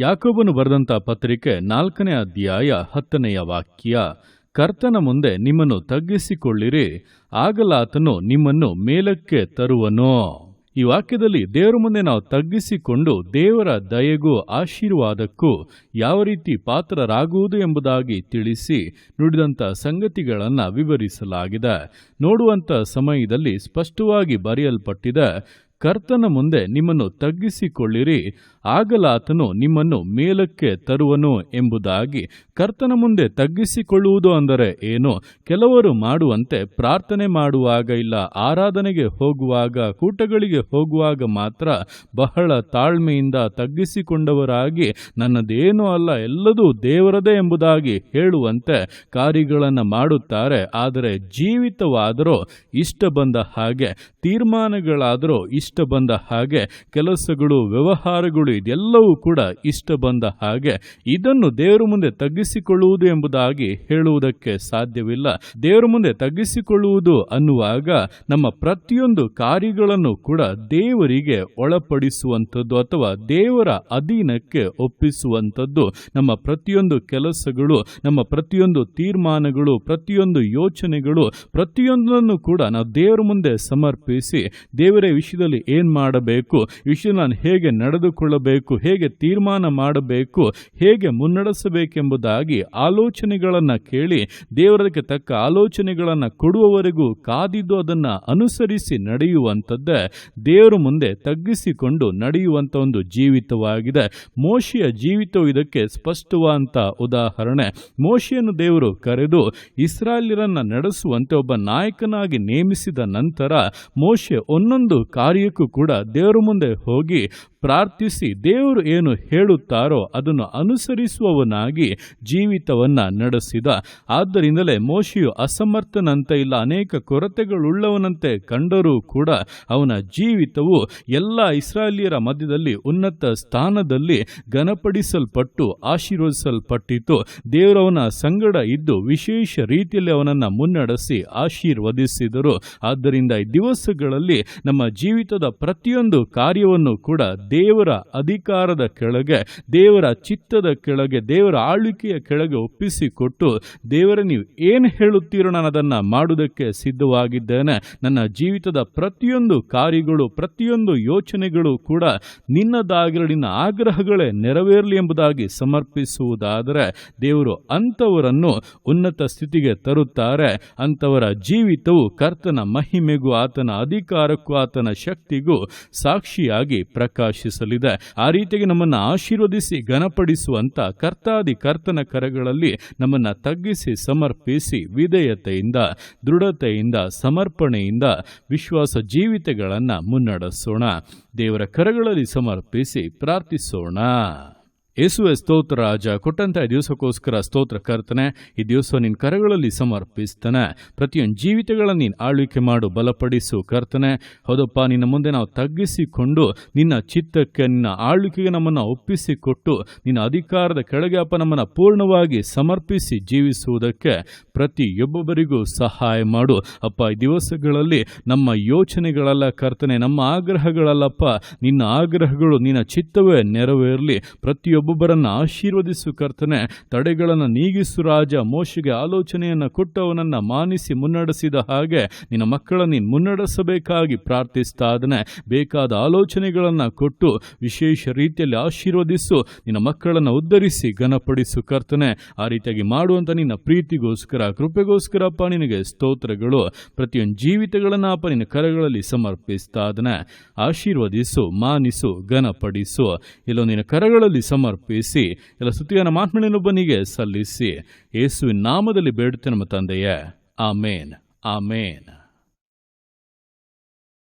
ಯಾಕೋಬನು ಬರೆದಂಥ ಪತ್ರಿಕೆ ನಾಲ್ಕನೇ ಅಧ್ಯಾಯ ಹತ್ತನೆಯ ವಾಕ್ಯ, ಕರ್ತನ ಮುಂದೆ ನಿಮ್ಮನ್ನು ತಗ್ಗಿಸಿಕೊಳ್ಳಿರಿ, ಆಗಲಾತನು ನಿಮ್ಮನ್ನು ಮೇಲಕ್ಕೆ ತರುವನು. ಈ ವಾಕ್ಯದಲ್ಲಿ ದೇವರ ಮುಂದೆ ನಾವು ತಗ್ಗಿಸಿಕೊಂಡು ದೇವರ ದಯೆಗೂ ಆಶೀರ್ವಾದಕ್ಕೂ ಯಾವ ರೀತಿ ಪಾತ್ರರಾಗುವುದು ಎಂಬುದಾಗಿ ತಿಳಿಸಿ ನುಡಿದಂಥ ಸಂಗತಿಗಳನ್ನು ವಿವರಿಸಲಾಗಿದೆ. ನೋಡುವಂಥ ಸಮಯದಲ್ಲಿ ಸ್ಪಷ್ಟವಾಗಿ ಬರೆಯಲ್ಪಟ್ಟಿದೆ ಕರ್ತನ ಮುಂದೆ ನಿಮ್ಮನ್ನು ತಗ್ಗಿಸಿಕೊಳ್ಳಿರಿ. ಆಗಲಾತನು ನಿಮ್ಮನ್ನು ಮೇಲಕ್ಕೆ ತರುವನು ಎಂಬುದಾಗಿ ಕರ್ತನ ಮುಂದೆ ತಗ್ಗಿಸಿಕೊಳ್ಳುವುದು ಅಂದರೆ ಏನು? ಕೆಲವರು ಮಾಡುವಂತೆ ಪ್ರಾರ್ಥನೆ ಮಾಡುವಾಗ ಇಲ್ಲ, ಆರಾಧನೆಗೆ ಹೋಗುವಾಗ, ಕೂಟಗಳಿಗೆ ಹೋಗುವಾಗ ಮಾತ್ರ ಬಹಳ ತಾಳ್ಮೆಯಿಂದ ತಗ್ಗಿಸಿಕೊಂಡವರಾಗಿ ನನ್ನದೇನೂ ಅಲ್ಲ, ಎಲ್ಲದೂ ದೇವರದೇ ಎಂಬುದಾಗಿ ಹೇಳುವಂತೆ ಕಾರ್ಯಗಳನ್ನು ಮಾಡುತ್ತಾರೆ. ಆದರೆ ಜೀವಿತವಾದರೂ ಇಷ್ಟ ಬಂದ ಹಾಗೆ, ತೀರ್ಮಾನಗಳಾದರೂ ಇಷ್ಟ ಬಂದ ಹಾಗೆ ಕೆಲಸಗಳು, ವ್ಯವಹಾರಗಳು ಇದೆಲ್ಲವೂ ಕೂಡ ಇಷ್ಟ ಬಂದ ಹಾಗೆ ಇದನ್ನು ದೇವರ ಮುಂದೆ ತಗ್ಗಿಸಿಕೊಳ್ಳುವುದು ಎಂಬುದಾಗಿ ಹೇಳುವುದಕ್ಕೆ ಸಾಧ್ಯವಿಲ್ಲ. ದೇವರ ಮುಂದೆ ತಗ್ಗಿಸಿಕೊಳ್ಳುವುದು ಅನ್ನುವಾಗ ನಮ್ಮ ಪ್ರತಿಯೊಂದು ಕಾರ್ಯಗಳನ್ನು ಕೂಡ ದೇವರಿಗೆ ಒಳಪಡಿಸುವಂಥದ್ದು ಅಥವಾ ದೇವರ ಅಧೀನಕ್ಕೆ ಒಪ್ಪಿಸುವಂಥದ್ದು. ನಮ್ಮ ಪ್ರತಿಯೊಂದು ಕೆಲಸಗಳು, ನಮ್ಮ ಪ್ರತಿಯೊಂದು ತೀರ್ಮಾನಗಳು, ಪ್ರತಿಯೊಂದು ಯೋಚನೆಗಳು, ಪ್ರತಿಯೊಂದನ್ನು ಕೂಡ ನಾವು ದೇವರ ಮುಂದೆ ಸಮರ್ಪಿಸಿ ದೇವರ ವಿಷಯದಲ್ಲಿ ಏನು ಮಾಡಬೇಕು? ವಿಷಯ ನಾನು ಹೇಗೆ ನಡೆದುಕೊಳ್ಳಬೇಕು? ಹೇಗೆ ತೀರ್ಮಾನ ಮಾಡಬೇಕು? ಹೇಗೆ ಮುನ್ನಡೆಸಬೇಕೆಂಬುದಾಗಿ ಆಲೋಚನೆಗಳನ್ನು ಕೇಳಿ ದೇವರಕ್ಕೆ ತಕ್ಕ ಆಲೋಚನೆಗಳನ್ನು ಕೊಡುವವರೆಗೂ ಕಾದಿದ್ದು ಅದನ್ನು ಅನುಸರಿಸಿ ನಡೆಯುವಂಥದ್ದೇ, ದೇವರ ಮುಂದೆ ತಗ್ಗಿಸಿಕೊಂಡು ನಡೆಯುವಂಥ ಒಂದು ಜೀವಿತವಾಗಿದೆ. ಮೋಶಿಯ ಜೀವಿತವು ಇದಕ್ಕೆ ಸ್ಪಷ್ಟವಾದಂಥ ಉದಾಹರಣೆ. ಮೋಶಿಯನ್ನು ದೇವರು ಕರೆದು ಇಸ್ರಾಯೇಲರನ್ನ ನಡೆಸುವಂತೆ ಒಬ್ಬ ನಾಯಕನಾಗಿ ನೇಮಿಸಿದ ನಂತರ ಮೋಶೆ ಒಂದೊಂದು ಕೂಡ ದೇವರ ಮುಂದೆ ಹೋಗಿ ಪ್ರಾರ್ಥಿಸಿ ದೇವರು ಏನು ಹೇಳುತ್ತಾರೋ ಅದನ್ನು ಅನುಸರಿಸುವವನಾಗಿ ಜೀವಿತವನ್ನು ನಡೆಸಿದ. ಆದ್ದರಿಂದಲೇ ಮೋಶಿಯು ಅಸಮರ್ಥನಂತೆ ಇಲ್ಲ, ಅನೇಕ ಕೊರತೆಗಳುಳ್ಳವನಂತೆ ಕಂಡರೂ ಕೂಡ ಅವನ ಜೀವಿತವು ಎಲ್ಲ ಇಸ್ರಾಯೇಲಿಯರ ಮಧ್ಯದಲ್ಲಿ ಉನ್ನತ ಸ್ಥಾನದಲ್ಲಿ ಘನಪಡಿಸಲ್ಪಟ್ಟು ಆಶೀರ್ವದಿಸಲ್ಪಟ್ಟಿತು. ದೇವರವನ ಸಂಗಡ ಇದ್ದು ವಿಶೇಷ ರೀತಿಯಲ್ಲಿ ಅವನನ್ನು ಮುನ್ನಡೆಸಿ ಆಶೀರ್ವದಿಸಿದರು. ಆದ್ದರಿಂದ ಈ ದಿವಸಗಳಲ್ಲಿ ನಮ್ಮ ಜೀವಿತದ ಪ್ರತಿಯೊಂದು ಕಾರ್ಯವನ್ನು ಕೂಡ ದೇವರ ಅಧಿಕಾರದ ಕೆಳಗೆ, ದೇವರ ಚಿತ್ತದ ಕೆಳಗೆ, ದೇವರ ಆಳ್ವಿಕೆಯ ಕೆಳಗೆ ಒಪ್ಪಿಸಿಕೊಟ್ಟು, ದೇವರ, ನೀವು ಏನು ಹೇಳುತ್ತೀರೋ ನಾನು ಅದನ್ನು ಮಾಡುವುದಕ್ಕೆ ಸಿದ್ಧವಾಗಿದ್ದೇನೆ. ನನ್ನ ಜೀವಿತದ ಪ್ರತಿಯೊಂದು ಕಾರ್ಯಗಳು, ಪ್ರತಿಯೊಂದು ಯೋಚನೆಗಳು ಕೂಡ ನಿನ್ನದಾಗಿರೋ ನಿನ್ನ ಆಗ್ರಹಗಳೇ ನೆರವೇರಲಿ ಎಂಬುದಾಗಿ ಸಮರ್ಪಿಸುವುದಾದರೆ, ದೇವರು ಅಂಥವರನ್ನು ಉನ್ನತ ಸ್ಥಿತಿಗೆ ತರುತ್ತಾರೆ. ಅಂಥವರ ಜೀವಿತವು ಕರ್ತನ ಮಹಿಮೆಗೂ, ಆತನ ಅಧಿಕಾರಕ್ಕೂ, ಆತನ ಶಕ್ತಿಗೂ ಸಾಕ್ಷಿಯಾಗಿ ಪ್ರಕಾಶಿಸಲಿದೆ ಆ ರೀತಿಯಾಗಿ ನಮ್ಮನ್ನು ಆಶೀರ್ವದಿಸಿ, ಘನಪಡಿಸುವಂತ ಕರ್ತಾದಿ ಕರ್ತನ ಕರಗಳಲ್ಲಿ ನಮ್ಮನ್ನು ತಗ್ಗಿಸಿ, ಸಮರ್ಪಿಸಿ ವಿಧೇಯತೆಯಿಂದ, ದೃಢತೆಯಿಂದ, ಸಮರ್ಪಣೆಯಿಂದ ವಿಶ್ವಾಸ ಜೀವಿತಗಳನ್ನು ಮುನ್ನಡೆಸೋಣ. ದೇವರ ಕರಗಳಲ್ಲಿ ಸಮರ್ಪಿಸಿ ಪ್ರಾರ್ಥಿಸೋಣ. ಯೇಸುವೆ ಸ್ತೋತ್ರ, ರಾಜ ಕೊಟ್ಟಂತಹ ದಿವಸಕ್ಕೋಸ್ಕರ ಸ್ತೋತ್ರ ಕರ್ತನೆ, ಈ ದಿವಸ ನಿನ್ನ ಕರಗಳಲ್ಲಿ ಸಮರ್ಪಿಸ್ತಾನೆ. ಪ್ರತಿಯೊಂದು ಜೀವಿತಗಳನ್ನು ನೀನು ಆಳ್ವಿಕೆ ಮಾಡು, ಬಲಪಡಿಸು ಕರ್ತನೆ. ಹೌದಪ್ಪ, ನಿನ್ನ ಮುಂದೆ ನಾವು ತಗ್ಗಿಸಿಕೊಂಡು, ನಿನ್ನ ಚಿತ್ತಕ್ಕೆ, ನಿನ್ನ ಆಳ್ವಿಕೆಗೆ ನಮ್ಮನ್ನು ಒಪ್ಪಿಸಿಕೊಟ್ಟು, ನಿನ್ನ ಅಧಿಕಾರದ ಕೆಳಗೆ ಅಪ್ಪ ನಮ್ಮನ್ನು ಪೂರ್ಣವಾಗಿ ಸಮರ್ಪಿಸಿ ಜೀವಿಸುವುದಕ್ಕೆ ಪ್ರತಿಯೊಬ್ಬೊಬ್ಬರಿಗೂ ಸಹಾಯ ಮಾಡು. ಅಪ್ಪ, ಈ ದಿವಸಗಳಲ್ಲಿ ನಮ್ಮ ಯೋಚನೆಗಳಲ್ಲ ಕರ್ತನೆ, ನಮ್ಮ ಆಗ್ರಹಗಳಲ್ಲಪ್ಪ, ನಿನ್ನ ಆಗ್ರಹಗಳು ನಿನ್ನ ಚಿತ್ತವೇ ನೆರವೇರಲಿ. ಪ್ರತಿಯೊಬ್ಬ ಒಬ್ಬೊಬ್ಬರನ್ನು ಆಶೀರ್ವದಿಸು ಕರ್ತನೆ, ತಡೆಗಳನ್ನು ನೀಗಿಸು ರಾಜ, ಮೋಶಿಗೆ ಆಲೋಚನೆಯನ್ನು ಕೊಟ್ಟವನನ್ನ ಮಾನಿಸಿ ಮುನ್ನಡೆಸಿದ ಹಾಗೆ ನಿನ್ನ ಮಕ್ಕಳನ್ನು ನೀನು ಮುನ್ನಡೆಸಬೇಕಾಗಿ ಪ್ರಾರ್ಥಿಸ್ತಾ ಅದನೆ ಬೇಕಾದ ಆಲೋಚನೆಗಳನ್ನು ಕೊಟ್ಟು ವಿಶೇಷ ರೀತಿಯಲ್ಲಿ ಆಶೀರ್ವದಿಸು, ನಿನ್ನ ಮಕ್ಕಳನ್ನು ಉದ್ಧರಿಸಿ, ಘನಪಡಿಸು ಕರ್ತನೆ. ಆ ರೀತಿಯಾಗಿ ಮಾಡುವಂಥ ನಿನ್ನ ಪ್ರೀತಿಗೋಸ್ಕರ, ಕೃಪೆಗೋಸ್ಕರಪ್ಪ ನಿನಗೆ ಸ್ತೋತ್ರಗಳು. ಪ್ರತಿಯೊಂದು ಜೀವಿತಗಳನ್ನು ಅಪ್ಪ ನಿನ್ನ ಕರಗಳಲ್ಲಿ ಸಮರ್ಪಿಸ್ತಾ ಅದನ್ನ ಆಶೀರ್ವದಿಸು, ಮಾನಿಸು, ಘನಪಡಿಸು. ಇಲ್ಲೋ ನಿನ್ನ ಕರಗಳಲ್ಲಿ ಸಮರ್ಪಿಸಿ ಎಲ್ಲ ಸ್ತುತಿಯನ್ನು ಮಾತ್ಮಳಿನೊಬ್ಬನಿಗೆ ಸಲ್ಲಿಸಿ ಯೇಸುವಿನ ನಾಮದಲ್ಲಿ ಬೇಡುತ್ತೆ ನಮ್ಮ ತಂದೆಯೇ. ಆಮೇನ್. ಆಮೇನ್.